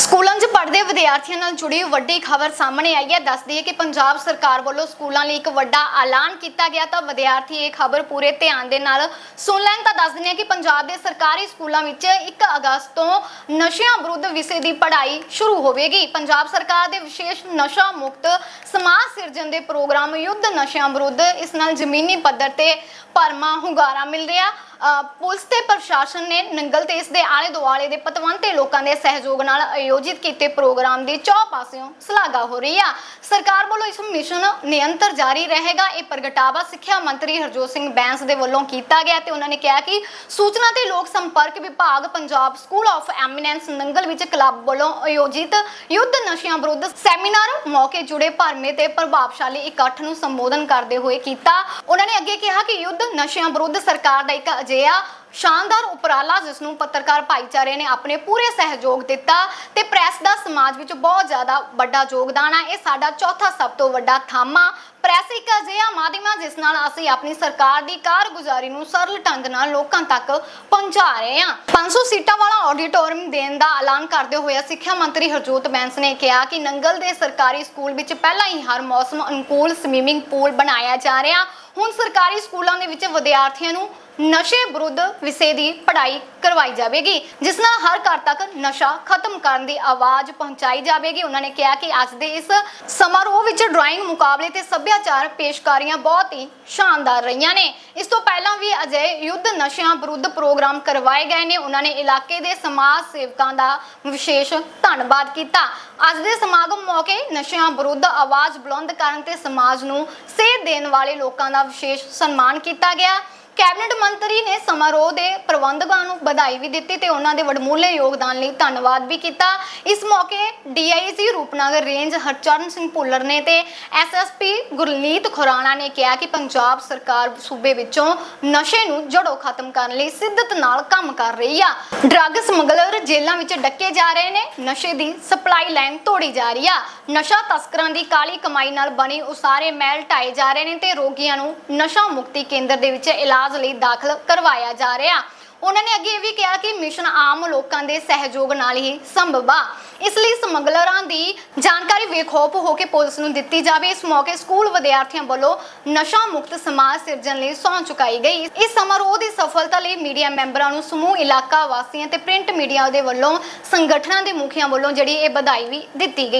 ਸਕੂਲਾਂ 'ਚ ਪੜ੍ਹਦੇ ਵਿਦਿਆਰਥੀਆਂ ਨਾਲ ਜੁੜੀ ਵੱਡੀ ਖਬਰ ਸਾਹਮਣੇ ਆਈ ਹੈ। ਦੱਸਦੀ ਹੈ ਕਿ ਪੰਜਾਬ ਸਰਕਾਰ ਵੱਲੋਂ ਸਕੂਲਾਂ ਲਈ ਇੱਕ ਵੱਡਾ ਐਲਾਨ ਕੀਤਾ ਗਿਆ ਤਾਂ ਵਿਦਿਆਰਥੀ ਇਹ ਖਬਰ ਪੂਰੇ ਧਿਆਨ ਦੇ ਨਾਲ ਸੁਣ ਲੈਣ। ਤਾਂ ਦੱਸ ਦਿੰਦੇ ਹਾਂ ਕਿ ਪੰਜਾਬ ਦੇ ਸਰਕਾਰੀ ਸਕੂਲਾਂ ਵਿੱਚ 1 ਅਗਸਤ ਤੋਂ ਨਸ਼ਿਆਂ ਵਿਰੁੱਧ ਵਿਸ਼ੇ ਦੀ ਪੜ੍ਹਾਈ ਸ਼ੁਰੂ ਹੋਵੇਗੀ। ਪੰਜਾਬ ਸਰਕਾਰ ਦੇ ਵਿਸ਼ੇਸ਼ ਨਸ਼ਾ ਮੁਕਤ ਸਮਾਜ ਸਿਰਜਣ ਦੇ ਪ੍ਰੋਗਰਾਮ ਯੁੱਧ ਨਸ਼ਿਆਂ ਵਿਰੁੱਧ ਇਸ ਨਾਲ ਜ਼ਮੀਨੀ ਪੱਧਰ ਤੇ ਭਰਮਾ ਹੁੰਗਾਰਾ ਮਿਲ ਰਿਹਾ। ਪੁਲਿਸ ਤੇ ਪ੍ਰਸ਼ਾਸਨ ਨੇ ਨੰਗਲ ਤੇ ਇਸ ਦੇ ਆਲੇ ਦੁਆਲੇ ਦੇ ਪਤਵੰਤੇ ਲੋਕਾਂ ਦੇ ਸਹਿਯੋਗ ਨਾਲ ਆਯੋਜਿਤ ਕੀਤੇ ਪ੍ਰੋਗਰਾਮ ਦੀ ਚੌ ਪਾਸਿਓਂ ਸ਼ਲਾਘਾ ਹੋ ਰਹੀ ਆ। ਸਰਕਾਰ ਵੱਲੋਂ ਇਸ ਮਿਸ਼ਨ ਨਿਰੰਤਰ ਜਾਰੀ ਰਹੇਗਾ। ਇਹ ਪ੍ਰਗਟਾਵਾ ਸਿੱਖਿਆ ਮੰਤਰੀ ਹਰਜੋਤ ਸਿੰਘ ਬੈਂਸ ਦੇ ਵੱਲੋਂ ਕੀਤਾ ਗਿਆ ਤੇ ਉਹਨਾਂ ਨੇ ਕਿਹਾ ਕਿ ਸੂਚਨਾ ਤੇ ਲੋਕ ਸੰਪਰਕ ਵਿਭਾਗ Punjab school of eminence Nangal ਵਿੱਚ ਕਲੱਬ ਵੱਲੋਂ ਆਯੋਜਿਤ ਯੁੱਧ ਨਸ਼ਿਆਂ ਵਿਰੁੱਧ ਸੈਮੀਨਾਰ ਮੌਕੇ ਜੁੜੇ ਭਰਮੇ ਤੇ ਪ੍ਰਭਾਵਸ਼ਾਲੀ ਇਕੱਠ ਨੂੰ ਸੰਬੋਧਨ ਕਰਦੇ ਹੋਏ ਕੀਤਾ। ਉਹਨਾਂ ਨੇ ਅੱਗੇ ਕਿਹਾ ਕਿ ਯੁੱਧ ਨਸ਼ਿਆਂ ਵਿਰੁੱਧ ਸਰਕਾਰ ਦਾ ਇੱਕ ਅਜਿਹਾ ਸ਼ਾਨਦਾਰ ਉਪਰਾਲਾ ਜਿਸ ਨੂੰ ਪੱਤਰਕਾਰ ਭਾਈਚਾਰੇ ਨੇ ਆਪਣੇ ਪੂਰੇ ਸਹਿਯੋਗ ਦਿੱਤਾ ਤੇ ਪ੍ਰੈਸ ਦਾ ਸਮਾਜ ਵਿੱਚ ਬਹੁਤ ਜ਼ਿਆਦਾ ਵੱਡਾ ਯੋਗਦਾਨ ਹੈ ਇਹ ਸਾਡਾ ਚੌਥਾ ਸਭ ਤੋਂ ਵੱਡਾ ਥਾਮਾ ਪ੍ਰੈਸ ਇੱਕ ਅਜਿਹਾ ਮਾਧਿਅਮ ਹੈ ਜਿਸ ਨਾਲ ਅਸੀਂ ਆਪਣੀ ਸਰਕਾਰ ਦੀ ਕਾਰਗੁਜ਼ਾਰੀ ਨੂੰ ਸਰਲ ਢੰਗ ਨਾਲ ਲੋਕਾਂ ਤੱਕ ਪਹੁੰਚਾ ਰਹੇ ਹਾਂ 500 ਸੀਟਾਂ ਵਾਲਾ ਆਡੀਟੋਰੀਅਮ ਦੇਣ ਦਾ ਐਲਾਨ ਕਰਦੇ ਹੋਏ ਸਿੱਖਿਆ ਮੰਤਰੀ ਹਰਜੋਤ ਬੈਂਸ ਨੇ ਕਿਹਾ ਕਿ ਨੰਗਲ ਦੇ ਸਰਕਾਰੀ ਸਕੂਲ ਵਿੱਚ ਪਹਿਲਾਂ ਹੀ ਹਰ ਮੌਸਮ ਅਨੁਕੂਲ ਸਵੀਮਿੰਗ ਪੂਲ ਬਣਾਇਆ ਜਾ ਰਿਹਾ। ਹੁਣ ਸਰਕਾਰੀ ਸਕੂਲਾਂ ਦੇ ਵਿੱਚ ਵਿਦਿਆਰਥੀਆਂ ਨੂੰ ਨਸ਼ੇ ਵਿਰੁੱਧ ਵਿਸ਼ੇ ਦੀ ਪੜ੍ਹਾਈ ਕਰਵਾਈ ਜਾਵੇਗੀ, ਜਿਸ ਨਾਲ ਹਰ ਘਰ ਤੱਕ ਨਸ਼ਾ ਖਤਮ ਕਰਨ ਦੀ ਆਵਾਜ਼ ਪਹੁੰਚਾਈ ਜਾਵੇਗੀ। ਉਹਨਾਂ ਨੇ ਕਿਹਾ ਕਿ ਅੱਜ ਦੇ ਇਸ ਸਮਾਰੋਹ ਵਿੱਚ ਡਰਾਇੰਗ ਮੁਕਾਬਲੇ ਤੇ ਸੱਭਿਆਚਾਰ ਪੇਸ਼ਕਾਰੀਆਂ ਬਹੁਤ ਹੀ ਸ਼ਾਨਦਾਰ ਰਹੀਆਂ ਨੇ। ਇਸ ਤੋਂ ਪਹਿਲਾਂ ਵੀ ਅਜੇ ਯੁੱਧ ਨਸ਼ਿਆਂ ਵਿਰੁੱਧ ਪ੍ਰੋਗਰਾਮ ਕਰਵਾਏ ਗਏ ਨੇ। ਉਹਨਾਂ ਨੇ ਇਲਾਕੇ ਦੇ ਸਮਾਜ ਸੇਵਕਾਂ ਦਾ ਵਿਸ਼ੇਸ਼ ਧੰਨਵਾਦ ਕੀਤਾ। ਅੱਜ ਦੇ ਸਮਾਗਮ ਮੌਕੇ ਨਸ਼ਿਆਂ ਵਿਰੁੱਧ ਆਵਾਜ਼ ਬੁਲੰਦ ਕਰਨ ਤੇ ਸਮਾਜ ਨੂੰ ਸੇਧ ਦੇਣ ਵਾਲੇ ਲੋਕਾਂ ਦਾ ਵਿਸ਼ੇਸ਼ ਸਨਮਾਨ ਕੀਤਾ ਗਿਆ। ਕੈਬਨਿਟ ਮੰਤਰੀ ਨੇ ਸਮਾਰੋਹ ਦੇ ਪ੍ਰਬੰਧਕਾਂ ਨੂੰ ਵਧਾਈ ਵੀ ਦਿੱਤੀ ਤੇ ਉਹਨਾਂ ਦੇ ਵਡਮੁੱਲੇ ਯੋਗਦਾਨ ਲਈ ਧੰਨਵਾਦ ਵੀ ਕੀਤਾ। ਇਸ ਮੌਕੇ ਡੀਆਈਜੀ ਰੂਪਨਗਰ ਰੇਂਜ ਹਰਚਰਨ ਸਿੰਘ ਭੁੱਲਰ ਨੇ ਤੇ ਐਸਐਸਪੀ ਗੁਰਲੀਤ ਖੁਰਾਣਾ ਨੇ ਕਿਹਾ ਕਿ ਪੰਜਾਬ ਸਰਕਾਰ ਸੂਬੇ ਵਿੱਚੋਂ ਨਸ਼ੇ ਨੂੰ ਜੜੋਂ ਖਤਮ ਕਰਨ ਲਈ ਸਿੱਧਤ ਨਾਲ ਕੰਮ ਕਰ ਰਹੀ ਆ। ਡਰੱਗ ਸਮਗਲਰ ਜੇਲ੍ਹਾਂ ਵਿੱਚ ਡੱਕੇ ਜਾ ਰਹੇ ਨੇ, ਨਸ਼ੇ ਦੀ ਸਪਲਾਈ ਲਾਈਨ ਤੋੜੀ ਜਾ ਰਹੀ ਆ। ਨਸ਼ਾ ਤਸਕਰਾਂ ਦੀ ਕਾਲੀ ਕਮਾਈ ਨਾਲ ਬਣੀ ਉਸਾਰੇ ਮਹਿਲ ਢਾਏ ਜਾ ਰਹੇ ਨੇ ਤੇ ਰੋਗੀਆਂ ਨੂੰ ਨਸ਼ਾ ਮੁਕਤੀ ਕੇਂਦਰ ਦੇ ਵਿੱਚ ਇਲਾਜ ਲਈ ਦਾਖਲ ਕਰਵਾਇਆ ਜਾ ਰਿਹਾ। ਉਹਨਾਂ ਨੇ ਅੱਗੇ ਇਹ ਵੀ ਕਿਹਾ ਕਿ ਮਿਸ਼ਨ ਆਮ ਲੋਕਾਂ ਦੇ ਸਹਿਯੋਗ ਨਾਲ ਹੀ ਸੰਭਵ ਆ। ਇਸ ਲਈ ਸਮਗਲਰਾਂ ਦੀ ਜਾਣਕਾਰੀ ਵੇਖੋਪ ਹੋ ਕੇ ਪੁਲਿਸ ਨੂੰ ਦਿੱਤੀ ਜਾਵੇ। ਇਸ ਮੌਕੇ ਸਕੂਲ ਵਿਦਿਆਰਥੀਆਂ ਵੱਲੋਂ ਨਸ਼ਾ ਮੁਕਤ ਸਮਾਜ ਸਿਰਜਣ ਲਈ ਸਹੁੰ ਚੁਕਾਈ ਗਈ। ਇਸ ਸਮਾਰੋਹ ਦੀ ਸਫਲਤਾ ਲਈ ਮੀਡੀਆ ਮੈਂਬਰਾਂ ਨੂੰ ਸਮੂਹ ਇਲਾਕਾ ਵਾਸੀਆਂ ਤੇ ਪ੍ਰਿੰਟ ਮੀਡੀਆ ਦੇ ਵੱਲੋਂ ਸੰਗਠਨਾਂ ਦੇ ਮੁਖੀਆਂ ਵੱਲੋਂ ਜਿਹੜੀ ਇਹ ਵਧਾਈ ਵੀ ਦਿੱਤੀ ਗਈ।